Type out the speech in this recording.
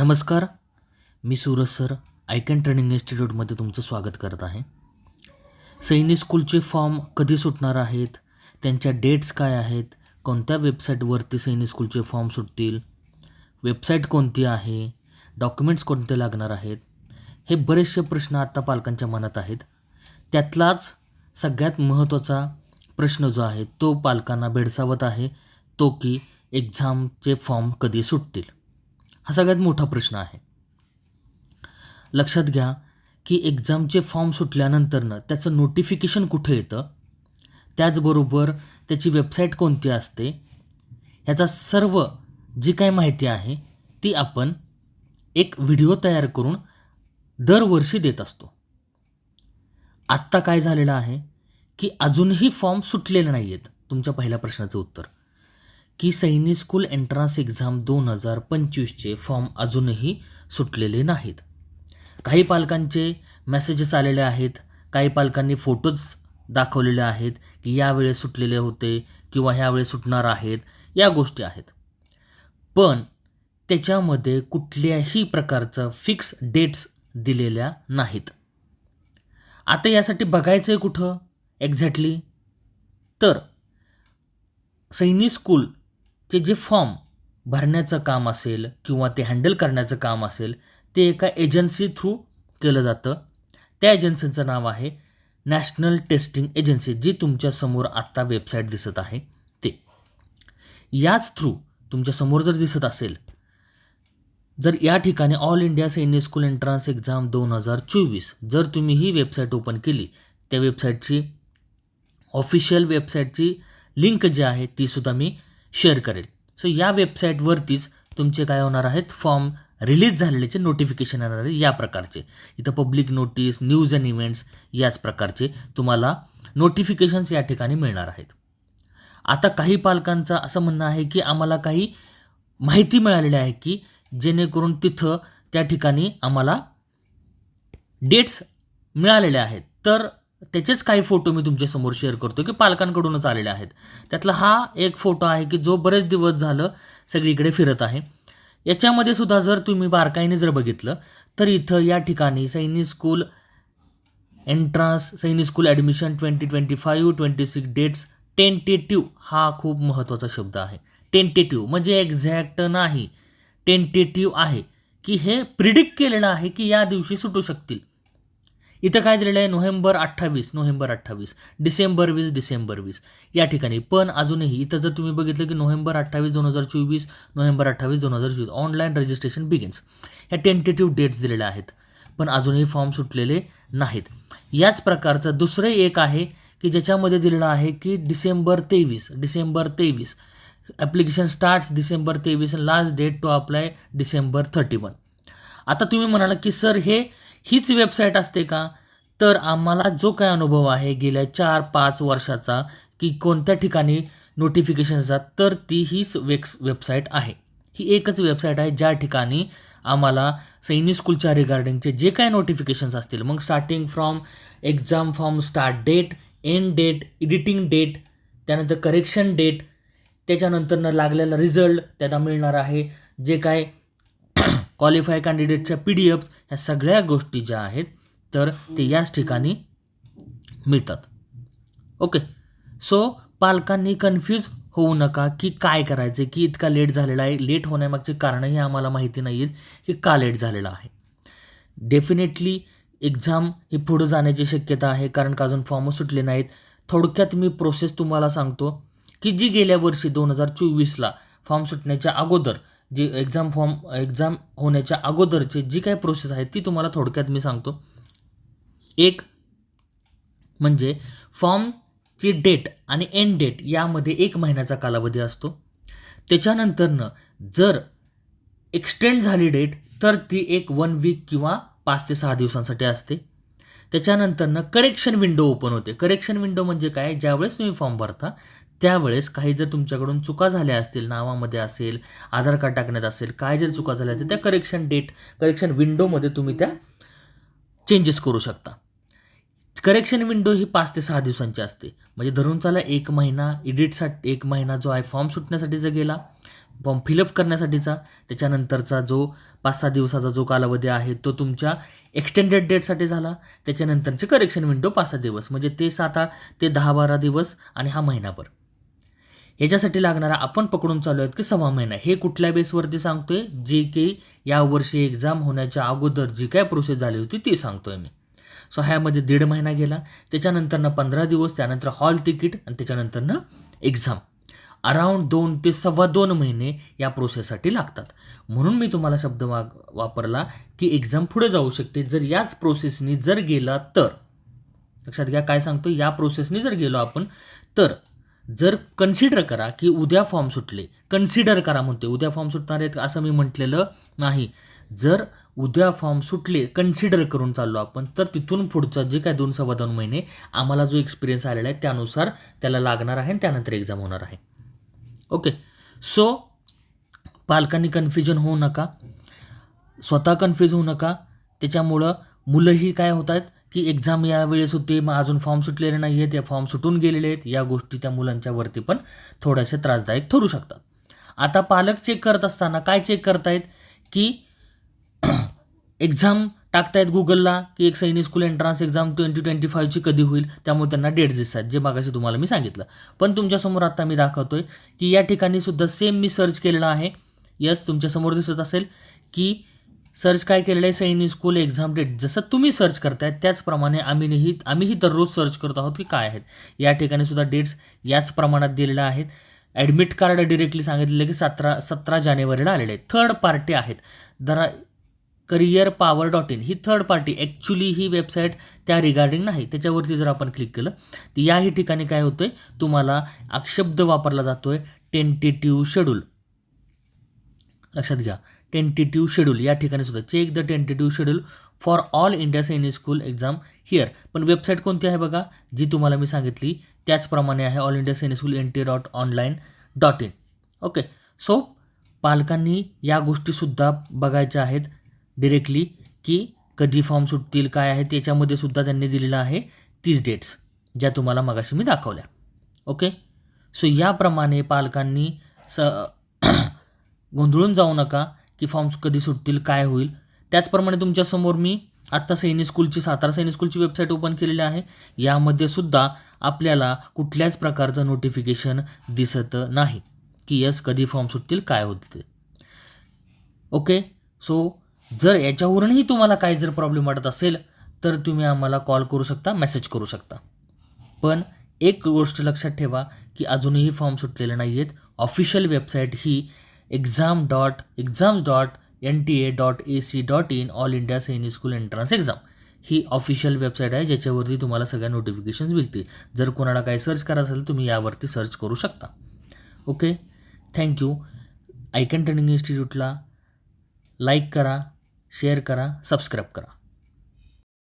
नमस्कार मी Suraj sir ICAN training इन्स्टिट्यूटमध्ये तुमचं स्वागत करत आहे. सैनिक स्कूलचे फॉर्म कधी सुटणार आहेत? त्यांच्या डेट्स काय आहेत? कोणत्या वेबसाईटवरती सैनिक स्कूलचे फॉर्म सुटतील? वेबसाईट कोणती आहे? डॉक्युमेंट्स कोणते लागणार आहेत? हे बरेचसे प्रश्न आत्ता पालकांच्या मनात आहेत. त्यातलाच सगळ्यात महत्त्वाचा प्रश्न जो आहे तो पालकांना भेडसावत आहे तो की एक्झामचे फॉर्म कधी सुटतील? हा सगळ्यात मोठा प्रश्न आहे. लक्षात घ्या की एक्झामचे फॉर्म सुटल्यानंतरनं त्याचं नोटिफिकेशन कुठे येतं? त्याचबरोबर त्याची वेबसाईट कोणती असते? ह्याचा सर्व जी काही माहिती आहे ती आपण एक व्हिडिओ तयार करून दरवर्षी देत असतो. आत्ता काय झालेलं आहे की अजूनही फॉर्म सुटलेले नाही आहेत तुमच्या पहिल्या प्रश्नाचं उत्तर. की सैनिक स्कूल एंट्रन्स एक्झाम दोन हजार पंचवीसचे फॉर्म अजूनही सुटलेले नाहीत. काही पालकांचे मेसेजेस आलेले आहेत काही पालकांनी फोटोज दाखवलेले आहेत की यावेळेस सुटलेले होते किंवा ह्यावेळेस सुटणार आहेत या गोष्टी आहेत. पण त्याच्यामध्ये कुठल्याही प्रकारचं फिक्स डेट्स दिलेल्या नाहीत. आता यासाठी बघायचं आहे कुठं? एक्झॅक्टली तर सैनिक ते जे फॉर्म भरण्याचं काम असेल किंवा ते हँडल करण्याचं काम असेल ते एका एजन्सी थ्रू केलं जातं. त्या एजन्सीचं नाव आहे नॅशनल टेस्टिंग एजन्सी जी तुमच्यासमोर आत्ता वेबसाईट दिसत आहे ते. याच थ्रू तुमच्यासमोर जर दिसत असेल जर या ठिकाणी ऑल इंडिया सैन्य स्कूल एंट्रन्स एक्झाम दोन हजार चोवीस जर तुम्ही ही वेबसाईट ओपन केली त्या वेबसाईटची ऑफिशियल वेबसाईटची लिंक जी आहे तीसुद्धा मी शेअर करेल. सो या वेबसाईटवरतीच तुमचे काय होणार आहेत? फॉर्म रिलीज झालेल्याचे नोटिफिकेशन येणार आहे या प्रकारचे. इथं public notice news and events याच प्रकारचे तुम्हाला नोटिफिकेशन्स या ठिकाणी मिळणार आहेत. आता काही पालकांचं असं म्हणणं आहे की आम्हाला काही माहिती मिळालेली आहे की जेणेकरून तिथं त्या ठिकाणी आम्हाला डेट्स मिळालेल्या आहेत. तर त्याचेच काही फोटो मी तुमच्यासमोर शेअर करतो की पालकांकडूनच आलेले आहेत. त्यातला हा एक फोटो आहे की जो बरेच दिवस झालं सगळीकडे फिरत आहे. याच्यामध्ये सुद्धा जर तुम्ही बारकाईने जर बघितलं तर इथं या ठिकाणी Sainik school entrance Sainik school admission twenty twenty five twenty six dates tentative हा खूप महत्त्वाचा शब्द आहे. टेंटेटिव्ह म्हणजे एक्झॅक्ट नाही. टेंटेटिव्ह आहे की हे प्रिडिक्ट केलेलं आहे की या दिवशी सुटू शकतील. इथं काय दिलेलं आहे? नोव्हेंबर अठ्ठावीस नोव्हेंबर अठ्ठावीस. डिसेंबर वीस डिसेंबर वीस. या ठिकाणी. पण अजूनही इथं जर तुम्ही बघितलं की नोव्हेंबर अठ्ठावीस दोन हजार चोवीस नोव्हेंबर अठ्ठावीस दोन हजार चोवीस ऑनलाईन रजिस्ट्रेशन बिगिन्स ह्या टेंटेटिव्ह डेट्स दिलेल्या आहेत. पण अजूनही फॉर्म सुटलेले नाहीत. याच प्रकारचं दुसरं एक आहे की ज्याच्यामध्ये दिलेलं आहे की डिसेंबर तेवीस डिसेंबर तेवीस. ॲप्लिकेशन स्टार्ट्स डिसेंबर तेवीस last date to apply December thirty one आता तुम्ही म्हणाला की सर हे हीच वेबसाईट असते का? तर आम्हाला जो काय अनुभव आहे गेल्या चार पाच वर्षाचा की कोणत्या ठिकाणी नोटिफिकेशन तर ती हीच वेक्स वेबसाईट आहे. ही एकच वेबसाईट आहे ज्या ठिकाणी आम्हाला सैनिक स्कूलच्या रिगार्डिंगचे जे काय नोटिफिकेशन्स असतील मग starting from exam form start date end date editing date त्यानंतर करेक्शन डेट त्याच्यानंतरनं लागलेला रिझल्ट त्याला मिळणार आहे. जे काय क्वालिफाय कॅन्डिडेटच्या पी डी एफ्स ह्या सगळ्या गोष्टी ज्या आहेत तर ते याच ठिकाणी मिळतात. ओके. सो पालकांनी कन्फ्यूज होऊ नका की काय करायचं की इतका लेट झालेला आहे. लेट होण्यामागची कारणंही आम्हाला माहिती नाही आहेत की का लेट झालेला आहे. डेफिनेटली एक्झाम ही पुढं जाण्याची शक्यता आहे कारण का अजून फॉर्म सुटले नाहीत. थोडक्यात मी प्रोसेस तुम्हाला सांगतो की जी गेल्या वर्षी दोन हजार चोवीसला फॉर्म सुटण्याच्या अगोदर जी एक्झाम फॉर्म एक्झाम होण्याच्या अगोदरची जी काही प्रोसेस आहे ती तुम्हाला थोडक्यात मी सांगतो. एक म्हणजे फॉर्मची डेट आणि एंड डेट यामध्ये एक महिन्याचा कालावधी असतो. त्याच्यानंतरनं जर एक्सटेंड झाली डेट तर ती एक वन वीक किंवा पाच ते सहा दिवसांसाठी असते. त्याच्यानंतरनं करेक्शन विंडो ओपन होते. करेक्शन विंडो म्हणजे काय? ज्यावेळेस तुम्ही फॉर्म भरता त्यावेळेस काही जर तुमच्याकडून चुका झाल्या असतील नावामध्ये असेल आधार कार्ड टाकण्यात असेल काय जर चुका झाल्या असतील त्या करेक्शन डेट करेक्शन विंडोमध्ये तुम्ही त्या चेंजेस करू शकता. करेक्शन विंडो ही पाच ते सहा दिवसांची असते. म्हणजे धरून चाला एक महिना एडिटसाठी एक महिना जो आहे फॉर्म सुटण्यासाठी जर गेला फॉर्म फिलअप करण्यासाठीचा त्याच्यानंतरचा जो पाच सहा दिवसाचा जो कालावधी आहे तो तुमच्या एक्सटेंडेड डेटसाठी झाला. त्याच्यानंतरचे करेक्शन विंडो पाच सहा दिवस म्हणजे ते सात आठ ते दहा बारा दिवस आणि हा महिनाभर. याच्यासाठी लागणारा आपण पकडून चालू आहेत की सव्वा महिना. हे कुठल्या बेसवरती सांगतोय? जे की यावर्षी एक्झाम होण्याच्या अगोदर जी काय प्रोसेस झाली होती ती सांगतोय मी. सो ह्यामध्ये दीड महिना गेला. त्याच्यानंतरनं पंधरा दिवस त्यानंतर हॉल तिकीट आणि त्याच्यानंतरनं एक्झाम अराऊंड दोन ते सव्वा दोन महिने या प्रोसेससाठी लागतात. म्हणून मी तुम्हाला शब्द वा वापरला की एक्झाम पुढे जाऊ शकते. जर याच प्रोसेसनी जर गेला तर. लक्षात घ्या काय सांगतो या प्रोसेसनी जर गेलो आपण तर जर कन्सिडर करा की उद्या फॉर्म सुटले कन्सिडर करा म्हणते उद्या फॉर्म सुटणार आहेत असं मी म्हटलेलं नाही. जर उद्या फॉर्म सुटले कन्सिडर करून चाललो आपण तर तिथून पुढचं जे काय दोन सव्वा दोन महिने आम्हाला जो एक्सपिरियन्स आलेला आहे त्यानुसार त्याला लागणार आहे आणि त्यानंतर एक्झाम होणार आहे. ओके सो पालकांनी कन्फ्युजन होऊ नका. स्वतः कन्फ्यूज होऊ नका. त्याच्यामुळं मुलंही काय होत आहेत की एक्झाम या वेळेस मग अजून फॉर्म सुटलेले नाही आहेत या फॉर्म सुटून गेलेले आहेत. या गोष्टी त्या मुलांच्यावरती पण थोड्याशा त्रासदायक ठरू शकतात. आता पालक चेक करत असताना काय चेक करतायत? की एक्झाम टाकतायत गुगलला की एक Sainik school entrance exam twenty twenty फाईव्हची कधी होईल? त्यामुळे त्यांना डेट्स दिसतात जे मागाशी तुम्हाला मी सांगितलं. पण तुमच्यासमोर आता मी दाखवतोय की या ठिकाणी सुद्धा सेम मी सर्च केलेलं आहे. यस तुमच्यासमोर दिसत असेल की सर्च काय केलेलं आहे? Sainik school exam date. जसं तुम्ही सर्च करताय त्याचप्रमाणे आम्हीही आम्हीही दररोज सर्च करत आहोत की काय आहेत. या ठिकाणी सुद्धा डेट्स याच प्रमाणात दिलेल्या आहेत. ॲडमिट कार्ड डिरेक्टली सांगितलेलं की सतरा सतरा जानेवारीला आलेले आहेत. थर्ड पार्टी आहेत. दरा करिअर पॉवर डॉट इन ही थर्ड पार्टी ॲक्च्युली ही वेबसाईट त्या रिगार्डिंग नाही. त्याच्यावरती जर आपण क्लिक केलं तर याही ठिकाणी काय होतं आहे तुम्हाला अक्षब्द वापरला जातो आहे टेंटेटिव्ह शेड्यूल लक्षात घ्या. टेंटेटिव्ह शेड्यूल या ठिकाणी सुद्धा check the tentative schedule for All India Sainik school exam here पण वेबसाईट कोणती आहे बघा? जी तुम्हाला मी सांगितली त्याचप्रमाणे आहे All India Sainik school N T dot online dot in okay so पालकांनी या गोष्टीसुद्धा बघायच्या आहेत डिरेक्टली की कधी फॉर्म सुटतील काय आहे त्याच्यामध्ये सुद्धा त्यांनी दिलेलं आहे तीस डेट्स ज्या तुम्हाला मगाशी मी दाखवल्या. ओके सो याप्रमाणे पालकांनी स गोंधळून जाऊ नका. की फॉर्म्स कधी सुटतील काय होईल. त्याचप्रमाणे तुमच्यासमोर मी आत्ता सैनिक स्कूलची सातारा सैनिक स्कूलची वेबसाईट ओपन केलेली आहे. यामध्ये सुद्धा आपल्याला कुठल्याच प्रकारचं नोटिफिकेशन दिसत नाही की यस कधी फॉर्म सुटतील काय होते ओके सो जर याच्यावरूनही तुम्हाला काही जर प्रॉब्लेम वाटत असेल तर तुम्ही आम्हाला कॉल करू शकता मेसेज करू शकता. पण एक गोष्ट लक्षात ठेवा की अजूनही फॉर्म सुटलेले नाही आहेत official website he exam dot exams dot N T A dot A C dot in All India Sainik school entrance exam he official website आहे ज्याच्यावरती तुम्हाला सगळ्या नोटिफिकेशन्स मिळतील. जर कोणाला काही सर्च करायचं असेल तुम्ही यावरती सर्च करू शकता. Okay thank you ICAN training इन्स्टिट्यूटला like करा शेअर करा सबस्क्राईब करा.